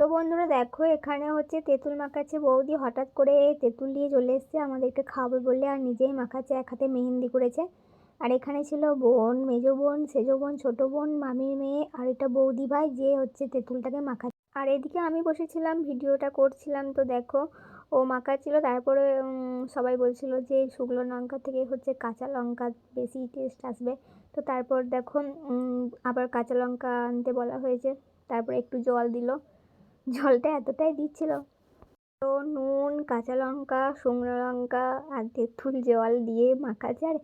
তো বন্ধুরা দেখো, এখানে হচ্ছে তেঁতুল মাখাচ্ছে বৌদি। হঠাৎ করে তেঁতুল নিয়ে চলে এসছে, আমাদেরকে খাওয়াবে বলে। আর নিজেই মাখাচ্ছে, এক হাতে মেহেন্দি করেছে। আর এখানে ছিল বোন, মেজো বোন, সেজো বোন, ছোটো বোন, মামির মেয়ে আর এটা বৌদি ভাই যে হচ্ছে তেঁতুলটাকে মাখাচ্ছে। আর এদিকে আমি বসেছিলাম, ভিডিওটা করছিলাম। তো দেখো, ও মাখাচ্ছিল, তারপরে সবাই বলছিল যে শুকনো লঙ্কা থেকে হচ্ছে কাঁচা লঙ্কা বেশি টেস্ট আসবে। তো তারপর দেখো আবার কাঁচা লঙ্কা আনতে বলা হয়েছে। তারপরে একটু জল দিল। জলটা এতটাই দিচ্ছিল। তো নুন, কাঁচা লঙ্কা, শুকনো লঙ্কা আর তেঁতুল জল দিয়ে মাখাচ্ছে। আর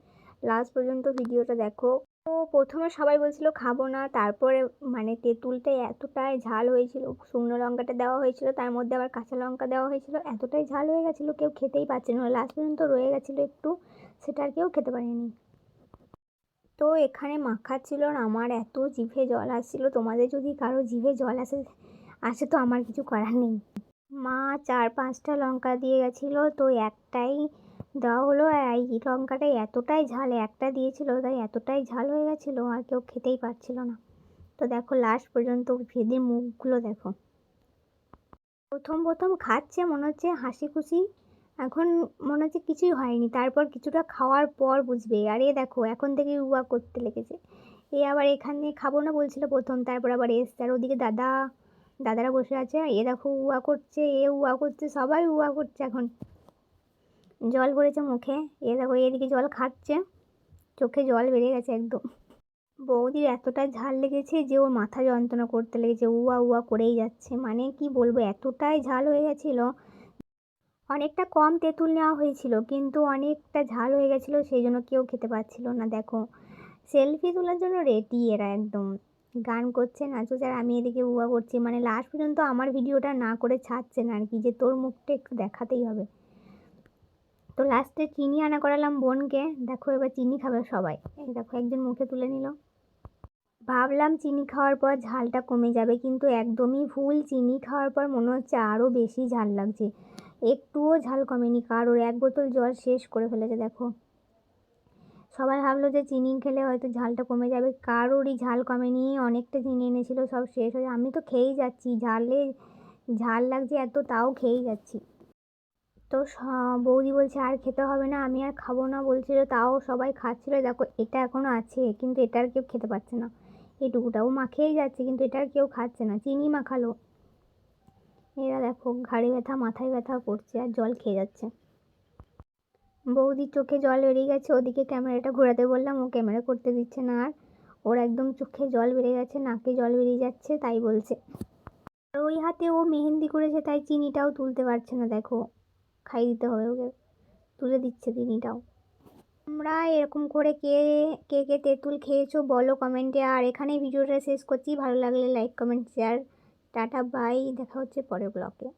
লাস্ট পর্যন্ত ভিডিওটা দেখো। তো প্রথমে সবাই বলছিল, খাব না। তারপরে মানে তেঁতুলটা এতটাই ঝাল হয়েছিল, শুকনো লঙ্কাটা দেওয়া হয়েছিল, তার মধ্যে আবার কাঁচা লঙ্কা দেওয়া হয়েছিল, এতটাই ঝাল হয়ে গেছিল, কেউ খেতেই পারছে না। লাস্ট পর্যন্ত রয়ে গেছিল একটু, সেটা আর কেউ খেতে পারেনি। তো এখানে মাখাচ্ছিল আমার এত জিভে জল আসছিল। তোমাদের যদি কারও জিভে জল আসে আসে তো আমার কিছু করার নেই। মা চার পাঁচটা লঙ্কা দিয়ে গেছিল, তো একটাই দেওয়া হলো। এই লঙ্কাটাই এতটাই ঝাল, একটা দিয়েছিল, তাই এতটাই ঝাল হয়ে গেছিল, আর কেউ খেতেই পারছিল না। তো দেখো লাস্ট পর্যন্ত ভেদে মুখগুলো দেখো। প্রথম প্রথম খাচ্ছে, মনে হচ্ছে হাসি খুশি এখন মনে হচ্ছে কিছুই হয়নি। তারপর কিছুটা খাওয়ার পর বুঝবে। আর এ দেখো, এখন থেকে উয়া করতে লেগেছে। এ আবার এখানে খাব না বলছিল প্রথম, তারপর আবার এসছে। আর ওদিকে দাদা দাদারা বসে আছে, এ দেখো উয়া করছে, এ উয়া করছে, সবাই উয়া করছে এখন। জল পড়েছে মুখে, এ দেখো এদিকে জল খাচ্ছে চোখে জল বেরিয়ে গেছে একদম। বৌদির এতটা ঝাল লেগেছে যে ওর মাথা যন্ত্রণা করতে লেগেছে উয়া উয়া করেই যাচ্ছে। মানে কি বলব, এতটাই ঝাল হয়ে গেছিল। অনেকটা কম তেঁতুল নেওয়া হয়েছিল, কিন্তু অনেকটা ঝাল হয়ে গেছিল, সেই জন্য কেউ খেতে পারছিল না, দেখো। সেলফি তোলার জন্য রেডি এরা একদম। গান করছে নাচছে আর আমি এদিকে উয়া করছি। মানে লাস্ট পর্যন্ত আমার ভিডিওটা না করে ছাড়ছে না আর কি যে তোর মুখটা একটু দেখাতেই হবে। তো লাস্টে চিনি আনা করালাম বোনকে। দেখো এবার চিনি খাবে সবাই। দেখো একজন মুখে তুলে নিল। ভাবলাম চিনি খাওয়ার পর ঝালটা কমে যাবে, কিন্তু একদমই ভুল। চিনি খাওয়ার পর মনে হচ্ছে আরও বেশি ঝাল লাগছে। একটুও ঝাল কমেনি, কারোর এক বোতল জল শেষ করে ফেলেছে, দেখো। সবাই ভাবলো যে চিনি খেলে হয়তো ঝালটা কমে যাবে। কারোরই ঝাল কমেনি, অনেকটা চিনি এনেছিল, সব শেষ হয়ে আমি তো খেয়েই যাচ্ছি, ঝালে ঝাল লাগছে এত, তাও খেয়েই যাচ্ছি। তো বৌদি বলছে, আর খেতে হবে না, আমি আর খাব না, বলছিল। তাও সবাই খাচ্ছিলো, দেখো, এটা এখনও আছে, কিন্তু এটা আর কেউ খেতে পারছে না। এটুকুটা ও মাখেই যাচ্ছে, কিন্তু এটা আর কেউ খাচ্ছে না, চিনি মাখালো এরা দেখো, ঘাড়ে ব্যথা, মাথায় ব্যথা করছে, আর জল খেয়ে যাচ্ছে। বৌদির চোখে জল বেরিয়ে গেছে, ওদিকে ক্যামেরাটা ঘোরাতে বললাম, ও ক্যামেরা করতে দিচ্ছে না আর। ওর একদম চোখে জল বেড়ে গেছে, নাকে জল বেরিয়ে যাচ্ছে, তাই বলছে। আর ওই হাতে ও মেহেন্দি করেছে, তাই চিনিটাও তুলতে পারছে না, দেখো। খাই দিতে হবে ওকে। তুলে দিচ্ছে চিনিটাও। তোমরা এরকম করে কে কে কে তেঁতুল খেয়েছো বলো কমেন্টে। আর এখানেই ভিডিওটা শেষ করছি। ভালো লাগলে like, comment, share. Tata, bye. দেখা হচ্ছে পরের ব্লগে।